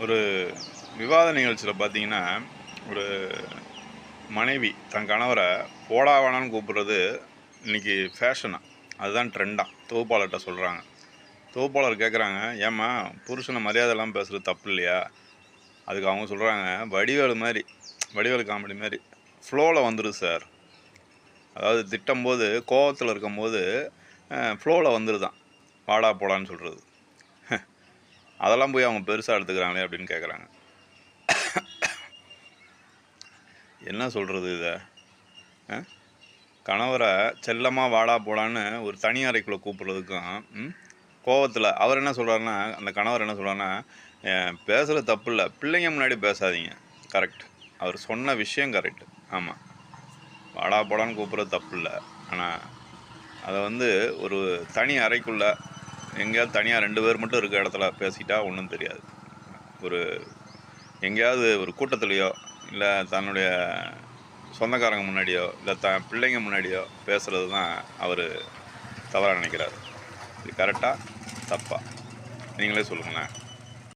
ஒரு விவாத நிகழ்ச்சியில் பார்த்தீங்கன்னா ஒரு மனைவி தன் கணவரை போடா கூப்பிட்றது இன்றைக்கி இன்னைக்கு ஃபேஷனாக அதுதான் ட்ரெண்டாக தொகுப்பாளர்கிட்ட சொல்கிறாங்க தொகுப்பாளர் கேட்குறாங்க ஏம்மா புருஷனை மரியாதைலாம் பேசுகிறது தப்பு இல்லையா? அதுக்கு அவங்க சொல்கிறாங்க வடிவேலு மாதிரி வடிவேலு காமெடி மாதிரி ஃப்ளோவில் வந்துடுது சார் அதாவது திட்டும்போது கோவத்தில் இருக்கும்போது ஃப்ளோவில் வந்துடுதான் வாடா போடான்னு சொல்கிறது அதெல்லாம் போய் அவங்க பெருசாக எடுத்துக்கிறாங்களே அப்படின்னு கேட்குறாங்க என்ன சொல்கிறது இதை? ஆ? கணவரை செல்லமாக வாடா போடான்னு ஒரு தனி அறைக்குள்ளே கூப்பிட்றதுக்கும் கோவத்தில் அவர் என்ன சொல்கிறாருன்னா அந்த கணவர் என்ன சொல்கிறாருன்னா பேசுகிற தப்பு இல்லை. பிள்ளைங்க முன்னாடி பேசாதீங்க. கரெக்ட் அவர் சொன்ன விஷயம் கரெக்ட் ஆமாம் வாடா போடான்னு கூப்பிட்றது தப்பு இல்லை. ஆனால் அதை வந்து ஒரு தனி அறைக்குள்ளே எங்கேயாவது தனியாக ரெண்டு பேர் மட்டும் இருக்க இடத்துல பேசிட்டா ஒன்றும் தெரியாது. ஒரு எங்கேயாவது ஒரு கூட்டத்துலேயோ இல்லை தன்னுடைய சொந்தக்காரங்க முன்னாடியோ இல்லை த பிள்ளைங்க முன்னாடியோ பேசுகிறது தான் அவர் தவறாக நினைக்கிறாரு. இது கரெக்டாக தப்பா? நீங்களே சொல்லுங்களேன்.